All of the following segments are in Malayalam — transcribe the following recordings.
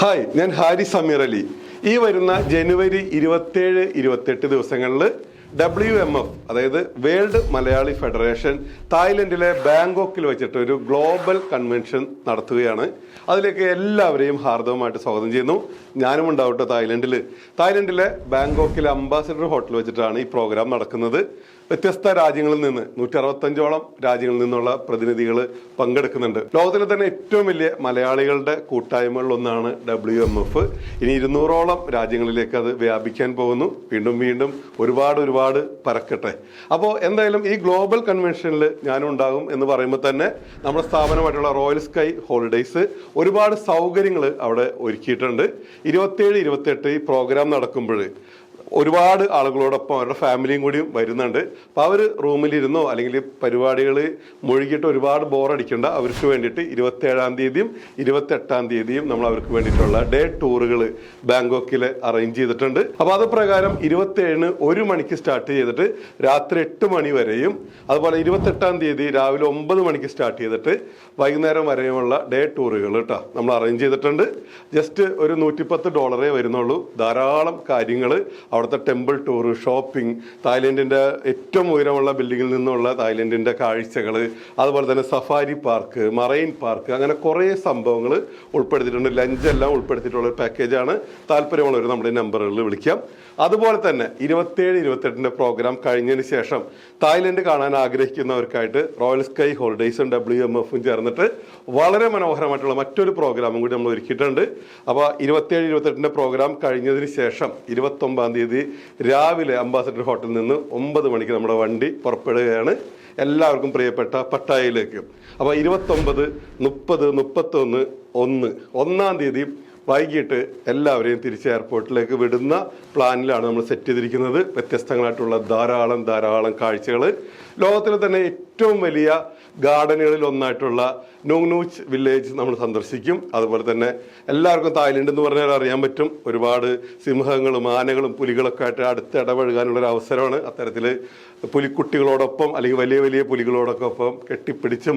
ഹായ് ഞാൻ ഹാരി സമീർ അലി. ഈ വരുന്ന ജനുവരി ഇരുപത്തേഴ് ഇരുപത്തെട്ട് ദിവസങ്ങളിൽ ഡബ്ല്യു എം എഫ് അതായത് വേൾഡ് മലയാളി ഫെഡറേഷൻ തായ്ലൻഡിലെ ബാങ്കോക്കിൽ വെച്ചിട്ട് ഒരു ഗ്ലോബൽ കൺവെൻഷൻ നടത്തുകയാണ്. അതിലേക്ക് എല്ലാവരെയും ഹാർദവമായിട്ട് സ്വാഗതം ചെയ്യുന്നു. ഞാനും ഉണ്ടാവട്ടെ തായ്ലൻഡിൽ തായ്ലൻഡിലെ ബാങ്കോക്കിലെ അംബാസിഡർ ഹോട്ടൽ വെച്ചിട്ടാണ് ഈ പ്രോഗ്രാം നടക്കുന്നത്. വ്യത്യസ്ത രാജ്യങ്ങളിൽ നിന്ന് നൂറ്റി അറുപത്തഞ്ചോളം രാജ്യങ്ങളിൽ നിന്നുള്ള പ്രതിനിധികൾ പങ്കെടുക്കുന്നുണ്ട്. ലോകത്തിലെ തന്നെ ഏറ്റവും വലിയ മലയാളികളുടെ കൂട്ടായ്മകളിൽ ഒന്നാണ് ഡബ്ല്യു എം എഫ് ഇനി ഇരുന്നൂറോളം രാജ്യങ്ങളിലേക്ക് അത് വ്യാപിക്കാൻ പോകുന്നു. വീണ്ടും വീണ്ടും ഒരുപാട് ഒരുപാട് പരക്കട്ടെ. അപ്പോൾ എന്തായാലും ഈ ഗ്ലോബൽ കൺവെൻഷനിൽ ഞാനും ഉണ്ടാകും എന്ന് പറയുമ്പോൾ തന്നെ നമ്മുടെ സ്ഥാപനമായിട്ടുള്ള റോയൽ സ്കൈ ഹോളിഡേയ്സ് ഒരുപാട് സൗകര്യങ്ങൾ അവിടെ ഒരുക്കിയിട്ടുണ്ട്. ഇരുപത്തേഴ് ഇരുപത്തെട്ട് ഈ പ്രോഗ്രാം നടക്കുമ്പോൾ ഒരുപാട് ആളുകളോടൊപ്പം അവരുടെ ഫാമിലിയും കൂടി വരുന്നുണ്ട്. അപ്പോൾ അവർ റൂമിലിരുന്നോ അല്ലെങ്കിൽ പരിപാടികൾ മുഴുകിയിട്ട് ഒരുപാട് ബോറടിക്കേണ്ട. അവർക്ക് വേണ്ടിയിട്ട് ഇരുപത്തേഴാം തീയതിയും ഇരുപത്തെട്ടാം തീയതിയും നമ്മൾ അവർക്ക് വേണ്ടിയിട്ടുള്ള ഡേ ടൂറുകൾ ബാങ്കോക്കിൽ അറേഞ്ച് ചെയ്തിട്ടുണ്ട്. അപ്പോൾ അത് പ്രകാരം ഇരുപത്തേഴിന് ഒരു മണിക്ക് സ്റ്റാർട്ട് ചെയ്തിട്ട് രാത്രി എട്ട് മണി വരെയും അതുപോലെ ഇരുപത്തെട്ടാം തീയതി രാവിലെ ഒമ്പത് മണിക്ക് സ്റ്റാർട്ട് ചെയ്തിട്ട് വൈകുന്നേരം വരെയുമുള്ള ഡേ ടൂറുകൾ കേട്ടോ നമ്മൾ അറേഞ്ച് ചെയ്തിട്ടുണ്ട്. ജസ്റ്റ് ഒരു നൂറ്റിപ്പത്ത് ഡോളറേ വരുന്നുള്ളൂ. ധാരാളം കാര്യങ്ങൾ അവിടുത്തെ ടെമ്പിൾ ടൂർ ഷോപ്പിംഗ് തായ്ലൻഡിന്റെ ഏറ്റവും ഉയരമുള്ള ബിൽഡിങ്ങിൽ നിന്നുള്ള തായ്ലൻഡിന്റെ കാഴ്ചകൾ അതുപോലെ തന്നെ സഫാരി പാർക്ക് മറൈൻ പാർക്ക് അങ്ങനെ കുറേ സംഭവങ്ങൾ ഉൾപ്പെടുത്തിയിട്ടുണ്ട്. ലഞ്ചെല്ലാം ഉൾപ്പെടുത്തിയിട്ടുള്ള ഒരു പാക്കേജാണ് താല്പര്യമുള്ളവർ നമ്മുടെ നമ്പറുകളിൽ വിളിക്കാം. അതുപോലെ തന്നെ ഇരുപത്തേഴ് ഇരുപത്തെട്ടിന്റെ പ്രോഗ്രാം കഴിഞ്ഞതിന് ശേഷം തായ്ലൻഡ് കാണാൻ ആഗ്രഹിക്കുന്നവർക്കായിട്ട് റോയൽ സ്കൈ ഹോളിഡേയ്സും ഡബ്ല്യു എം എഫും ചേർന്നിട്ട് വളരെ മനോഹരമായിട്ടുള്ള മറ്റൊരു പ്രോഗ്രാമും കൂടി നമ്മൾ ഒരുക്കിയിട്ടുണ്ട്. അപ്പോൾ ഇരുപത്തേഴ് ഇരുപത്തെട്ടിന്റെ പ്രോഗ്രാം കഴിഞ്ഞതിന് ശേഷം ഇരുപത്തൊമ്പതാം തീയതി രാവിലെ അംബാസഡർ ഹോട്ടലിൽ നിന്ന് ഒമ്പത് മണിക്ക് നമ്മുടെ വണ്ടി പുറപ്പെടുകയാണ്. എല്ലാവർക്കും പ്രിയപ്പെട്ട പട്ടായയിലേക്ക് അപ്പോൾ ഇരുപത്തൊമ്പത് മുപ്പത് മുപ്പത്തൊന്ന് ഒന്ന്. ഒന്നാം തീയതി വൈകിട്ട് എല്ലാവരെയും തിരിച്ച് എയർപോർട്ടിലേക്ക് വിടുന്ന പ്ലാനിലാണ് നമ്മൾ സെറ്റ് ചെയ്തിരിക്കുന്നത്. വ്യത്യസ്തങ്ങളായിട്ടുള്ള ധാരാളം ധാരാളം കാഴ്ചകൾ ലോകത്തിലെ തന്നെ ഏറ്റവും വലിയ ഗാർഡനുകളിൽ ഒന്നായിട്ടുള്ള നോങ്നൂച്ച് വില്ലേജ് നമ്മൾ സന്ദർശിക്കും. അതുപോലെ തന്നെ എല്ലാവർക്കും തായ്ലൻഡ് എന്ന് പറഞ്ഞാൽ അറിയാൻ പറ്റും. ഒരുപാട് സിംഹങ്ങളും ആനകളും പുലികളൊക്കെ ആയിട്ട് അടുത്ത് ഇടപഴകാനുള്ള ഒരു അവസരമാണ്. അത്തരത്തിൽ പുലിക്കുട്ടികളോടൊപ്പം അല്ലെങ്കിൽ വലിയ വലിയ പുലികളോടൊക്കെ ഒപ്പം കെട്ടിപ്പിടിച്ചും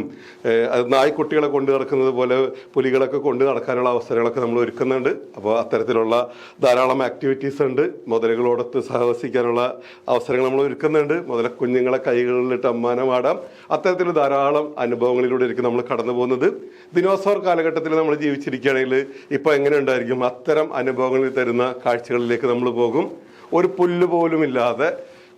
അത് നായ്ക്കുട്ടികളെ കൊണ്ടു നടക്കുന്നത് പോലെ പുലികളൊക്കെ കൊണ്ടു നടക്കാനുള്ള അവസരങ്ങളൊക്കെ നമ്മൾ ഒരുക്കുന്നുണ്ട്. അപ്പോൾ അത്തരത്തിലുള്ള ധാരാളം ആക്ടിവിറ്റീസ് ഉണ്ട്. മുതലകളോടൊത്ത് സഹവസിക്കാനുള്ള അവസരങ്ങൾ നമ്മൾ ഒരുക്കുന്നുണ്ട്. മുതല കുഞ്ഞുങ്ങളെ കൈകളിലിട്ട് അമ്മാനമാടാം അത്തരത്തിൽ ധാരാളം അനുഭവങ്ങളിലൂടെ ഇരിക്കും നമ്മൾ കടന്നു പോകുന്നത്. ദിനോസോർ കാലഘട്ടത്തിൽ നമ്മൾ ജീവിച്ചിരിക്കുകയാണെങ്കിൽ ഇപ്പോൾ എങ്ങനെ ഉണ്ടായിരിക്കും? അത്തരം അനുഭവങ്ങളിൽ തരുന്ന കാഴ്ചകളിലേക്ക് നമ്മൾ പോകും. ഒരു പുല്ല് പോലും ഇല്ലാതെ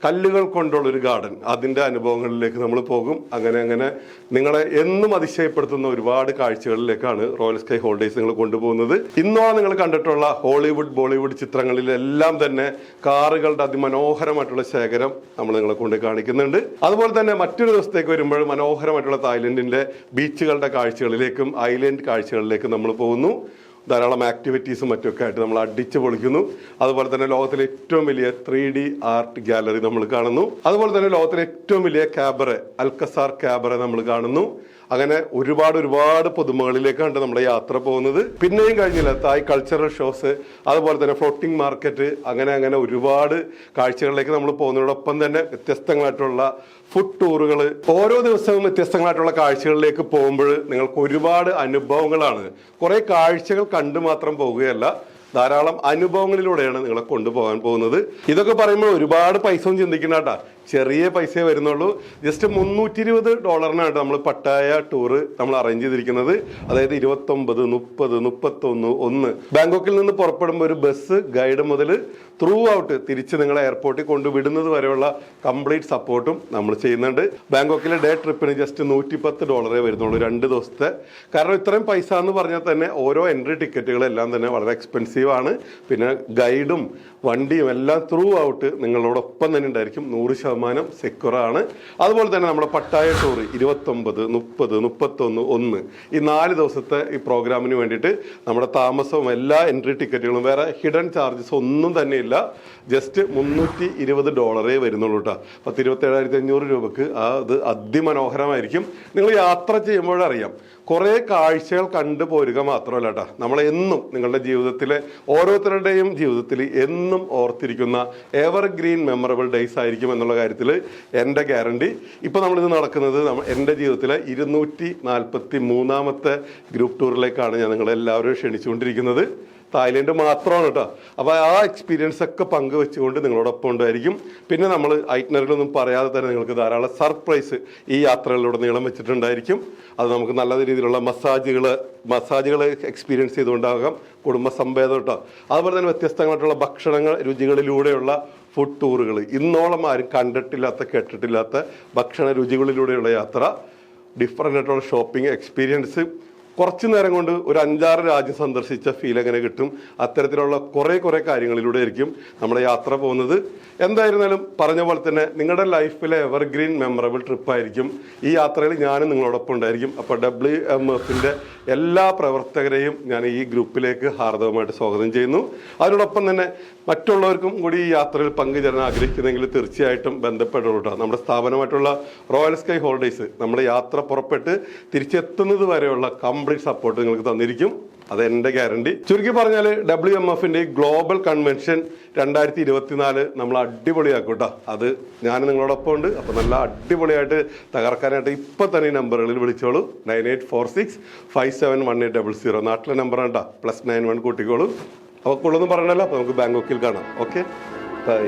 കല്ലുകൾ കൊണ്ടുള്ള ഒരു ഗാർഡൻ അതിന്റെ അനുഭവങ്ങളിലേക്ക് നമ്മൾ പോകും. അങ്ങനെ അങ്ങനെ നിങ്ങളെ എന്നും അതിശയപ്പെടുത്തുന്ന ഒരുപാട് കാഴ്ചകളിലേക്കാണ് റോയൽ സ്കൈ ഹോൾഡേഴ്സ് നിങ്ങൾ കൊണ്ടുപോകുന്നത്. ഇന്നോളം നിങ്ങൾ കണ്ടിട്ടുള്ള ഹോളിവുഡ് ബോളിവുഡ് ചിത്രങ്ങളിലെല്ലാം തന്നെ കാറുകളുടെ അതിമനോഹരമായിട്ടുള്ള ശേഖരം നമ്മൾ നിങ്ങളെ കൊണ്ട് കാണിക്കുന്നുണ്ട്. അതുപോലെ തന്നെ മറ്റൊരു ദിവസത്തേക്ക് വരുമ്പോൾ മനോഹരമായിട്ടുള്ള തായ്ലൻഡിന്റെ ബീച്ചുകളുടെ കാഴ്ചകളിലേക്കും ഐലൻഡ് കാഴ്ചകളിലേക്കും നമ്മൾ പോകുന്നു. ധാരാളം ആക്ടിവിറ്റീസും മറ്റുമൊക്കെ ആയിട്ട് നമ്മൾ അടിച്ചു പൊളിക്കുന്നു. അതുപോലെ തന്നെ ലോകത്തിലെ ഏറ്റവും വലിയ ത്രീ ഡി ആർട്ട് ഗാലറി നമ്മൾ കാണുന്നു. അതുപോലെ തന്നെ ലോകത്തിലെ ഏറ്റവും വലിയ ക്യാബറെ അൽക്കസാർ ക്യാബറെ നമ്മൾ കാണുന്നു. അങ്ങനെ ഒരുപാട് ഒരുപാട് പുതുമകളിലേക്കാണ് നമ്മൾ യാത്ര പോകുന്നത്. പിന്നെയും കഴിഞ്ഞില്ല തായ് കൾച്ചറൽ ഷോസ് അതുപോലെ തന്നെ ഫ്ലോട്ടിംഗ് മാർക്കറ്റ് അങ്ങനെ അങ്ങനെ ഒരുപാട് കാഴ്ചകളിലേക്ക് നമ്മൾ പോകുന്നതോടൊപ്പം തന്നെ വ്യത്യസ്തങ്ങളായിട്ടുള്ള ഫുഡ് ടൂറുകൾ ഓരോ ദിവസവും വ്യത്യസ്തങ്ങളായിട്ടുള്ള കാഴ്ചകളിലേക്ക് പോകുമ്പോൾ നിങ്ങൾക്ക് ഒരുപാട് അനുഭവങ്ങളാണ്. കുറെ കാഴ്ചകൾ കണ്ടു മാത്രം പോവുകയല്ല ധാരാളം അനുഭവങ്ങളിലൂടെയാണ് നിങ്ങളെ കൊണ്ടുപോകാൻ പോകുന്നത്. ഇതൊക്കെ പറയുമ്പോൾ ഒരുപാട് പൈസ ഒന്നും ചിന്തിക്കണ കേട്ടാ. ചെറിയ പൈസയെ വരുന്നുള്ളൂ. ജസ്റ്റ് മുന്നൂറ്റി ഇരുപത് ഡോളറിനാണ് നമ്മൾ പട്ടായ ടൂറ് നമ്മൾ അറേഞ്ച് ചെയ്തിരിക്കുന്നത്. അതായത് ഇരുപത്തൊമ്പത് മുപ്പത് മുപ്പത്തൊന്ന് ഒന്ന്. ബാങ്കോക്കിൽ നിന്ന് പുറപ്പെടുമ്പോൾ ഒരു ബസ് ഗൈഡ് മുതൽ ത്രൂ ഔട്ട് തിരിച്ച് നിങ്ങളെ എയർപോർട്ടിൽ കൊണ്ടുവിടുന്നത് വരെയുള്ള കംപ്ലീറ്റ് സപ്പോർട്ടും നമ്മൾ ചെയ്യുന്നുണ്ട്. ബാങ്കോക്കിലെ ഡേ ട്രിപ്പിന് ജസ്റ്റ് നൂറ്റിപ്പത്ത് ഡോളറേ വരുന്നുള്ളൂ രണ്ട് ദിവസത്തെ. കാരണം ഇത്രയും പൈസ എന്ന് പറഞ്ഞാൽ തന്നെ ഓരോ എൻട്രി ടിക്കറ്റുകളെല്ലാം തന്നെ വളരെ എക്സ്പെൻസീവ് ആണ്. പിന്നെ ഗൈഡും വണ്ടിയും എല്ലാം ത്രൂ ഔട്ട് നിങ്ങളോടൊപ്പം തന്നെ ഉണ്ടായിരിക്കും. നൂറ് ശതമാനം സെക്യൂർ ആണ് അതുപോലെ തന്നെ നമ്മുടെ പട്ടായ ടൂർ ഇരുപത്തൊമ്പത് മുപ്പത് മുപ്പത്തൊന്ന് ഒന്ന്. ഈ നാല് ദിവസത്തെ ഈ പ്രോഗ്രാമിന് വേണ്ടിയിട്ട് നമ്മുടെ താമസവും എല്ലാ എൻട്രി ടിക്കറ്റുകളും വേറെ ഹിഡൻ ചാർജസ് ഒന്നും തന്നെ ഇല്ല. ജസ്റ്റ് മുന്നൂറ്റി ഇരുപത് ഡോളറേ വരുന്നുള്ളൂ കേട്ടോ പത്ത് ഇരുപത്തി ഏഴായിരത്തി അഞ്ഞൂറ് രൂപക്ക് അത് അതിമനോഹരമായിരിക്കും. നിങ്ങൾ യാത്ര ചെയ്യുമ്പോഴറിയാം. കുറേ കാഴ്ചകൾ കണ്ടു പോരുക മാത്രമല്ല കേട്ടോ നമ്മളെന്നും നിങ്ങളുടെ ജീവിതത്തിലെ ഓരോരുത്തരുടെയും ജീവിതത്തിൽ എന്നും ഓർത്തിരിക്കുന്ന എവർഗ്രീൻ മെമ്മറബിൾ ഡേയ്സ് ആയിരിക്കും എന്നുള്ള കാര്യത്തിൽ എന്റെ ഗ്യാരണ്ടി. ഇപ്പോൾ നമ്മളിത് നടക്കുന്നത് എന്റെ ജീവിതത്തിലെ ഇരുന്നൂറ്റി നാൽപ്പത്തി മൂന്നാമത്തെ ഗ്രൂപ്പ് ടൂറിലേക്കാണ് ഞാൻ നിങ്ങളെല്ലാവരും ക്ഷണിച്ചുകൊണ്ടിരിക്കുന്നത്. തായ്ലൻഡ് മാത്രമാണ് കേട്ടോ. അപ്പോൾ ആ എക്സ്പീരിയൻസ് ഒക്കെ പങ്കുവെച്ചുകൊണ്ട് നിങ്ങളോടൊപ്പം ഉണ്ടായിരിക്കും. പിന്നെ നമ്മൾ ഐറ്റ്നറിലൊന്നും പറയാതെ തന്നെ നിങ്ങൾക്ക് ധാരാളം സർപ്രൈസ് ഈ യാത്രകളിലൂടെ നീളം വെച്ചിട്ടുണ്ടായിരിക്കും. അത് നമുക്ക് നല്ല രീതിയിലുള്ള മസാജുകൾ മസാജുകൾ എക്സ്പീരിയൻസ് ചെയ്തുകൊണ്ടാകാം. കുടുംബസംവേദം കേട്ടോ. അതുപോലെ തന്നെ വ്യത്യസ്തങ്ങളായിട്ടുള്ള ഭക്ഷണങ്ങൾ രുചികളിലൂടെയുള്ള ഫുഡ് ടൂറുകൾ ഇന്നോളം ആരും കണ്ടിട്ടില്ലാത്ത കേട്ടിട്ടില്ലാത്ത ഭക്ഷണ രുചികളിലൂടെയുള്ള യാത്ര. ഡിഫറന്റ് ആയിട്ടുള്ള ഷോപ്പിംഗ് എക്സ്പീരിയൻസ് കുറച്ച് നേരം കൊണ്ട് ഒരു അഞ്ചാറ് രാജ്യം സന്ദർശിച്ച ഫീൽ എങ്ങനെ കിട്ടും? അത്തരത്തിലുള്ള കുറേ കുറേ കാര്യങ്ങളിലൂടെ ആയിരിക്കും നമ്മുടെ യാത്ര പോകുന്നത്. എന്തായിരുന്നാലും പറഞ്ഞ പോലെ തന്നെ നിങ്ങളുടെ ലൈഫിലെ എവർഗ്രീൻ മെമ്മറബിൾ ട്രിപ്പായിരിക്കും ഈ യാത്രയിൽ ഞാനും നിങ്ങളോടൊപ്പം ഉണ്ടായിരിക്കും. അപ്പോൾ ഡബ്ല്യു എം എഫിന്റെ എല്ലാ പ്രവർത്തകരെയും ഞാൻ ഈ ഗ്രൂപ്പിലേക്ക് ഹാർദവമായിട്ട് സ്വാഗതം ചെയ്യുന്നു. അതിനോടൊപ്പം തന്നെ മറ്റുള്ളവർക്കും കൂടി ഈ യാത്രയിൽ പങ്കുചേരാൻ ആഗ്രഹിക്കുന്നെങ്കിൽ തീർച്ചയായിട്ടും ബന്ധപ്പെട്ടുള്ളൂ നമ്മുടെ സ്ഥാപനമായിട്ടുള്ള റോയൽ സ്കൈ ഹോളിഡേയ്സ് നമ്മുടെ യാത്ര പുറപ്പെട്ട് തിരിച്ചെത്തുന്നത് വരെയുള്ള കംപ്ലീറ്റ് സപ്പോർട്ട് നിങ്ങൾക്ക് തന്നിരിക്കും. അത് എന്റെ ഗ്യാരണ്ടി ചുരുക്കി പറഞ്ഞാൽ ഡബ്ല്യു എം എഫിന്റെ ഗ്ലോബൽ കൺവെൻഷൻ രണ്ടായിരത്തി ഇരുപത്തിനാല് നമ്മൾ അടിപൊളിയാക്കും കേട്ടോ അത് ഞാൻ നിങ്ങളോടൊപ്പം ഉണ്ട്. അപ്പോൾ നല്ല അടിപൊളിയായിട്ട് തകർക്കാനായിട്ട് ഇപ്പം തന്നെ ഈ നമ്പറുകളിൽ വിളിച്ചോളൂ. Nine eight four six five seven one eight double zero. നാട്ടിലെ നമ്പർ കേട്ടോ പ്ലസ് നയൻ വൺ കൂട്ടിക്കോളൂ. അപ്പോൾ ഉള്ളതെന്ന് പറഞ്ഞല്ലോ അപ്പോൾ നമുക്ക് ബാങ്കോക്കിൽ കാണാം. ഓക്കെ? ബൈ.